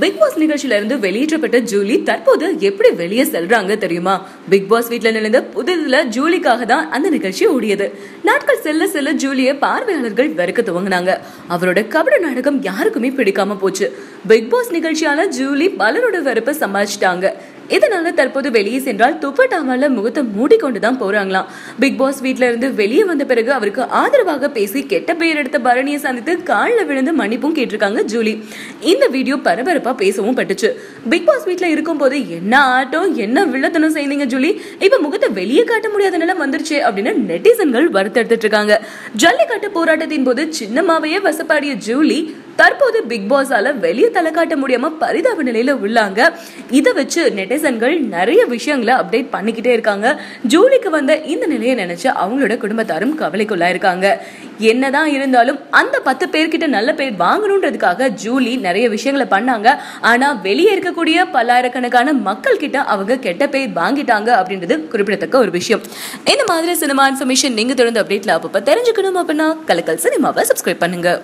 Big pass நிகழ்ச்சியில இருந்து வெளியேற்றப்பட்ட ஜூலி தற்போது எப்படி வெளியே செல்றாங்க தெரியுமா? பிக் பாஸ் வீட்ல நினைந்த புதிதுல ஜூலிக்காக தான் அந்த நிகழ்ச்சி ஓடியது. நாட்கள் செல்ல செல்ல ஜூலியை பார்வையாளர்கள் வெறுக்க துவங்கினாங்க. அவரோட கபட நாடகம் யாருக்குமே பிடிக்காம போச்சு. பிக் பாஸ் நிகழ்ச்சியால ஜூலி பலரோட வெறுப்பை சமாளிச்சிட்டாங்க. இதனால தற்போது வெளியே சென்றால் துப்பட்டாமல முகத்தை மூடிக்கொண்டு தான் போறாங்களாம். பிக் பாஸ் வீட்ல இருந்து வெளியே வந்த பிறகு அவருக்கு ஆதரவாக பேசி கெட்ட பெயர் எடுத்த பரணியை சந்தித்து காலில் விழுந்து மன்னிப்பும் கேட்டிருக்காங்க ஜூலி. இந்த வீடியோ பரபரப்பா பேசவும் பட்டுச்சு. பிக் பாஸ் வீட்ல இருக்கும் போது என்ன ஆட்டம் என்ன வில்லத்தனம் செய்தீங்க ஜூலி? இப்ப முகத்தை வெளியே காட்ட முடியாத நிலம் வந்துருச்சு அப்படின்னு நெட்டிசன்கள் வருத்தெடுத்துட்டு இருக்காங்க. ஜல்லிக்கட்டு போராட்டத்தின் போது சின்னமாவையே வசப்பாடிய ஜூலி தற்போது பிக் பாஸால வெளியே தலை காட்ட முடியாம பரிதாப நிலையில உள்ளாங்க. இதை வச்சு நெட்டிசன்கள் நிறைய விஷயங்களை அப்டேட் பண்ணிக்கிட்டே இருக்காங்க. ஜூலிக்கு வந்த இந்த நிலையை நினைச்சு அவங்களோட குடும்பத்தாரும் கவலைக்குள்ளா இருக்காங்க. என்னதான் இருந்தாலும் அந்த பத்து பேர்கிட்ட நல்ல பேர் வாங்கணுன்றதுக்காக ஜூலி நிறைய விஷயங்களை பண்ணாங்க. ஆனா வெளியே இருக்கக்கூடிய பல்லாயிரக்கணக்கான மக்கள் கிட்ட அவங்க கெட்ட பேர் வாங்கிட்டாங்க அப்படின்றது குறிப்பிடத்தக்க ஒரு விஷயம். இந்த மாதிரி சினிமா இன்ஃபர்மேஷன் நீங்க தொடர்ந்து அப்டேட்ல அப்பப்ப தெரிஞ்சுக்கணும் அப்படின்னா கலக்கல் சினிமாவை சப்ஸ்கிரைப் பண்ணுங்க.